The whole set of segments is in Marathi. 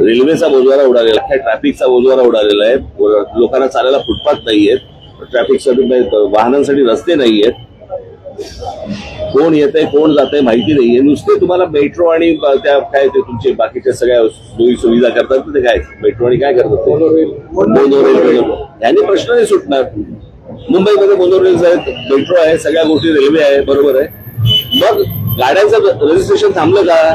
रेल्वेचा बोजवारा उडालेला आहे ट्रॅफिकचा बोजवारा उडालेला आहे. लोकांना चालायला फुटपाथ नाहीयेत. ट्रॅफिकसाठी वाहनांसाठी रस्ते नाहीयेत. कोण येत आहे कोण जात आहे माहिती नाहीये. नुसते तुम्हाला मेट्रो आणि त्या काय ते तुमचे बाकीच्या सगळ्या सोयी सुविधा करतात ते काय? मेट्रो आणि काय करतात ते? मोनो रेल्वे यांनी प्रश्न नाही सुटणार. मुंबईमध्ये मोनो रेल्स आहेत मेट्रो आहे सगळ्या गोष्टी रेल्वे आहे बरोबर आहे. मग गाड्यांचं रजिस्ट्रेशन थांबलं का?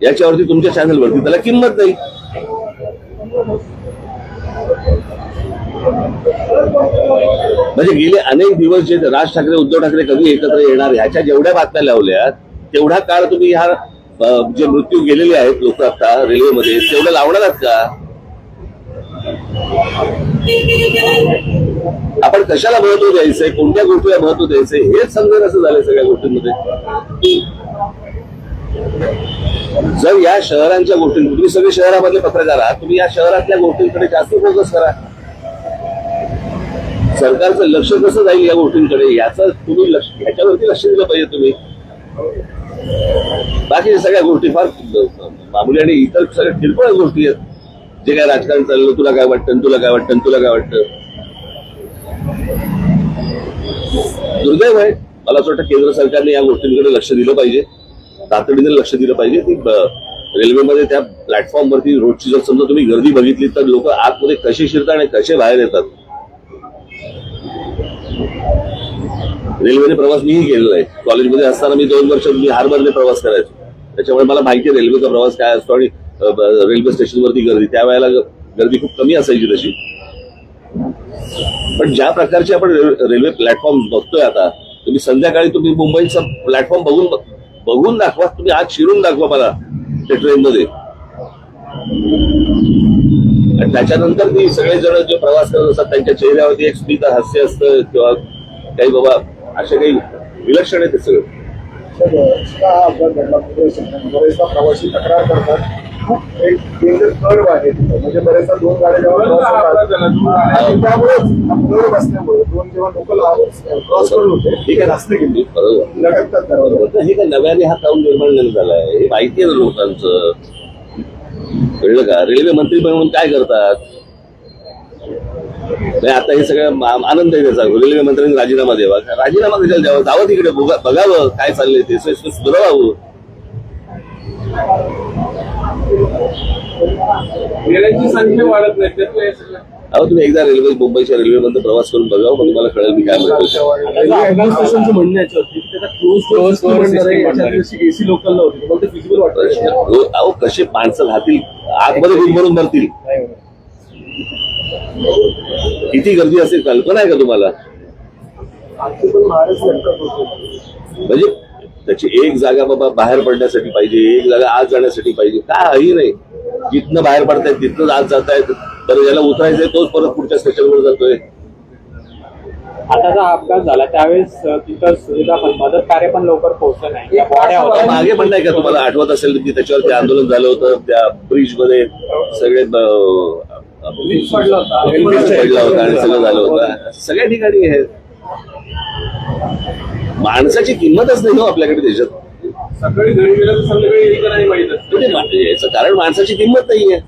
याच्यावरती तुमच्या चॅनलवरती त्याला किंमत नाही. म्हणजे गेले अनेक दिवस जे राज ठाकरे उद्धव ठाकरे कधी एकत्र येणार ह्याच्या जेवढ्या बातम्या लावल्या तेवढा काळ तुम्ही ह्या जे मृत्यू गेलेले आहेत लोक आता रेल्वेमध्ये तेवढं लावणार आहात का? आपण कशाला महत्त्व द्यायचंय कोणत्या गोष्टीला महत्त्व द्यायचंय हेच समजेल असं झालंय सगळ्या गोष्टींमध्ये. जर या शहरांच्या गोष्टी तुम्ही सगळे शहरामध्ये पत्रकार आहात तुम्ही या शहरातल्या गोष्टींकडे जास्त फोकस करा. सरकारचं लक्ष कसं जाईल या गोष्टींकडे? याचं तुम्ही लक्ष याच्यावरती लक्ष दिलं पाहिजे तुम्ही. बाकी सगळ्या गोष्टी फार मामुली आणि इतर सगळ्या किरकोळ गोष्टी आहेत. जे काय राजकारण चाललं तुला काय वाटतं तुला काय वाटतं तुला काय वाटतं? दुर्दैव आहे. मला असं वाटतं केंद्र सरकारने या गोष्टींकडे लक्ष दिलं पाहिजे. तातडीने लक्ष दिलं पाहिजे की रेल्वेमध्ये त्या प्लॅटफॉर्मवरती रोजची जर समजा तुम्ही गर्दी बघितली तर लोक आतमध्ये कसे शिरतात आणि कसे बाहेर येतात? रेल्वेने प्रवास मीही केलेला आहे. कॉलेजमध्ये असताना मी दोन वर्ष मी हार्बरने प्रवास करायचो. त्याच्यामुळे मला माहिती आहे रेल्वेचा प्रवास काय असतो आणि रेल्वे स्टेशनवरती गर्दी. त्यावेळेला गर्दी खूप कमी असायची तशी. पण ज्या प्रकारचे आपण रेल्वे प्लॅटफॉर्म बघतोय आता तुम्ही संध्याकाळी तुम्ही मुंबईचा प्लॅटफॉर्म बघून बघून दाखवा तुम्ही आज शिरून दाखवा मला त्या ट्रेनमध्ये आणि त्याच्यानंतर ती सगळेजण जे प्रवास करत असतात त्यांच्या चेहऱ्यावरती एक स्मित हास्य असतं किंवा काही बाबा असे काही विलक्षण आहे ते सगळं. प्रवासी तक्रार करतात. खूप एक डेंजर कर्व आहे म्हणजे बरेचदा दोन गाड्या जेव्हा क्रॉस त्यामुळेच कर्व असल्यामुळे दोन जेव्हा लोकल क्रॉस करत होते ठीक आहे रस्ते गेली लटकतात हे काय नव्याने हा ताऊन निर्माण नाही झालाय? हे माहिती आहे लोकांचं. कळलं का? रेल्वे मंत्री म्हणून काय करतात? नाही आता हे सगळं आनंद आहे त्याचा. रेल्वे मंत्र्यांनी राजीनामा द्यावा. राजीनामा कशाला द्यावा जावं तिकडे बघावं काय चाललंय ते. सुधारावं हे अहो तुम्ही एकदा रेल्वे मुंबईच्या रेल्वेमध्ये प्रवास करून बघावं मग तुम्हाला कळेल मी काय म्हणतो हो, अहो कसे माणसं राहतील? आतमध्ये गुदमरून मरतील. किती गर्दी असेल कल्पना आहे का तुम्हाला? म्हणजे त्याची एक जागा बाबा बाहेर पडण्यासाठी पाहिजे एक जागा आत जाण्यासाठी पाहिजे. काही नाही जिथनं बाहेर पडतायत तिथनं आत जातायत. तर ज्याला उतरायचंय तोच परत पुढच्या स्टेशनवर जातोय. आता जो अपघात झाला त्यावेळेस तिथं सुविधा पण मदत कार्य पण लवकर पोहोचलं नाही. त्या बॉड्या आता होत्या मागे पण नाही का तुम्हाला आठवत असेल की त्याच्यावरती आंदोलन झालं होतं त्या ब्रिजमध्ये सगळे पडला होता. वीज पडला होता आणि सगळं झालं होतं. सगळ्या ठिकाणी आहे माणसाची किंमतच नाही हो आपल्याकडे देशात. सकाळी घरी गेलं तर संध्याकाळी माहीत. म्हणजे याचं कारण माणसाची किंमत नाहीये.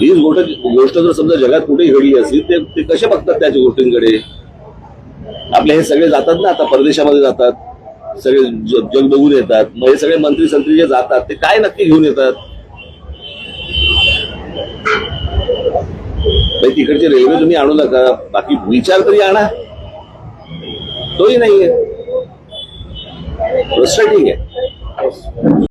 हीच गोष्ट गोष्ट जर समजा जगात कुठे घडली असली ते ते कसे बघतात त्याच्या गोष्टींकडे? आपले हे सगळे जातात ना आता परदेशामध्ये जातात. सगळे जग बघून येतात. मग हे सगळे मंत्री संत्री जे जातात ते काय नक्की घेऊन येतात? म्हणजे तिकडची रेल्वे तुम्ही आणू नका. बाकी विचार तरी आणा. तोही नाहीये फ्रस्ट्रेटिंग आहे